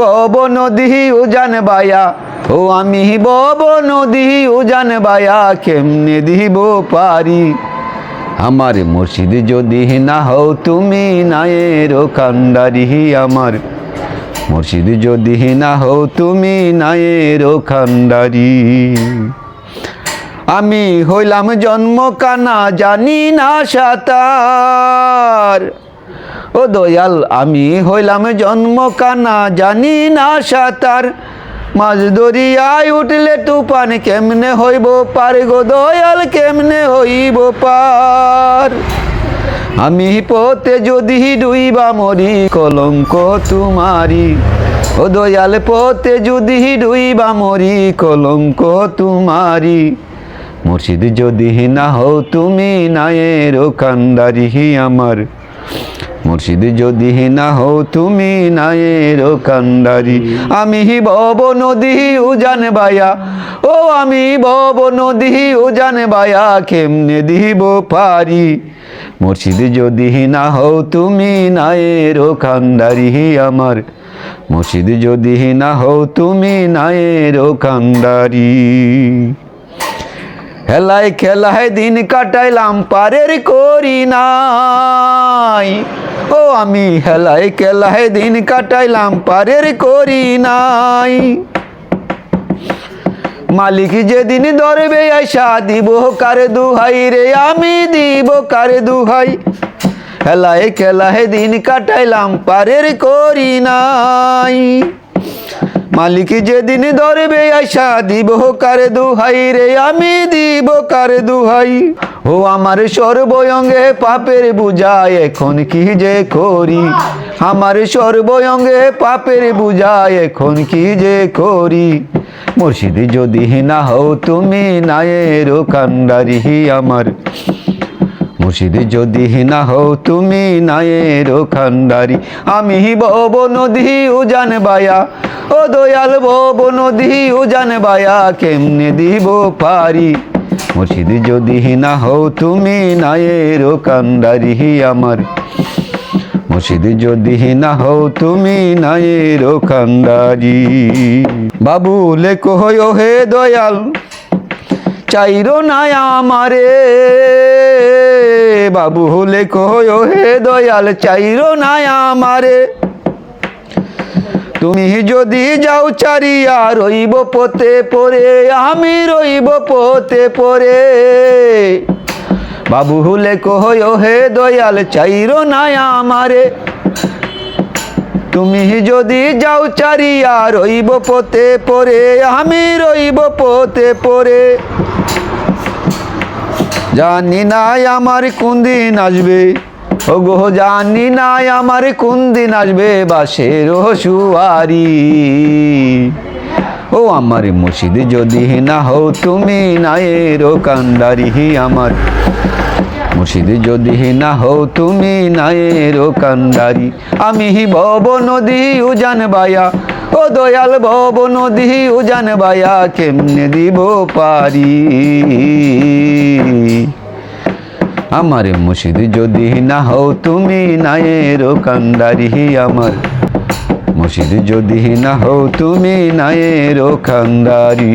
Bob নদী উজান বায়া। ও আমি বব নদী উজান বায়া, কেমনে দিব পারি? আমার মুর্শিদ যদি না হও, তুমি নায়ের কান্ডারি আমার। মুর্শিদ যদি না হও, তুমি নায়ের খান্ডারি আমি হইলাম জন্ম কানা জানি না সাঁতার। ও দয়াল, আমি হইলাম জন্ম কানা জানি না সাঁতার। মাছ দরিয়ায় উঠলে তুফান কেমনে হইব পার গো দয়াল, কেমনে হইব পার? আমি পথে যদি ডুইবা মরি, কলঙ্ক তোমারি ও দয়াল, পথে যদি ডুইবা মরি, কলঙ্ক তোমারি মুর্শিদ, যদি না হও তুমি নায়ের কান্দারি আমার। মুর্শিদ যদি না হও তুমি নায়ের কান্দারি আমি বব নদী উজান বায়া, ও আমি বব নদী উজান বায়া, কেমনে দিব পারি? মুর্শিদ যদি না হও তুমি নায়ের কান্দারি আমার। মুর্শিদ যদি না হও তুমি নায়ের কান্দারি খেলায় খেলায় দিন কাটাইলাম, পারের করি নাই। ও আমি হেলায় খেলায় দিন কাটাইলাম, পারের করি নাই। মালিক যেদিন ধরবে, আইসা দিব কারে দুহাই রে, আমি দিব কারে দুহাই। খেলায় খেলায় দিন কাটাইলাম, পারের করি নাই। মালিক যেদিন ধরবে আইসা দিব, কারে দুহাই রে? আমি দিব, কারে দুহাই? ও আমার সর্বয়ঙ্গে পাপের বুঝায় এখন কি যে করি? আমার সর্বয়ঙ্গে পাপের বুঝায় এখন কি যে করি? মুর্শিদ যদি না হও, তুমি নায়ের কান্ডারি আমার। মুর্শিদ যদি না হও, তুমি নায়ের খান্ডারি আমি বব নদী উজান বায়া ও দয়াল বব নদী উজান বায়া কেমনে দিব পারি? মুর্শিদ যদি না হও তুমি নায়ের কান্ডারি আমার। মুর্শিদ যদি না হও তুমি নায়ের কান্দারি বাবু লেখো হে দয়াল, চাইরো না আমারে। বাবু হলে কহো হে দয়াল, চাইরো না আমারে। তুমি যদি যাও চারিয়া, রইব পথে পরে আমি রইব পথে পরে বাবু হলে কহো হে দয়াল, চাইরো না আমারে। তুমি যদি যাও চারিয়া, রইব পথে পরে আমি রইব পথে পরে জানি নাই আমার কোন দিন আসবে। ও গো জানি নাই আমার কোন দিন আসবে বাসের সুয়ারি। ও আমার মুর্শিদ, যদি না হও তুমি নায়ের কান্ডারি আমার। মুর্শিদ, যদি না হও তুমি নায়ের কান্ডারি। আমি ভব নদী উজান বায়া, ও দয়াল ভব নদী উজান বায়া, কেমনে দিব পারি? আমার মুর্শিদ যদি না হও তুমি নায়ের কান্দারি আমার। মুর্শিদ যদি না হও তুমি নায়ের কান্ডারি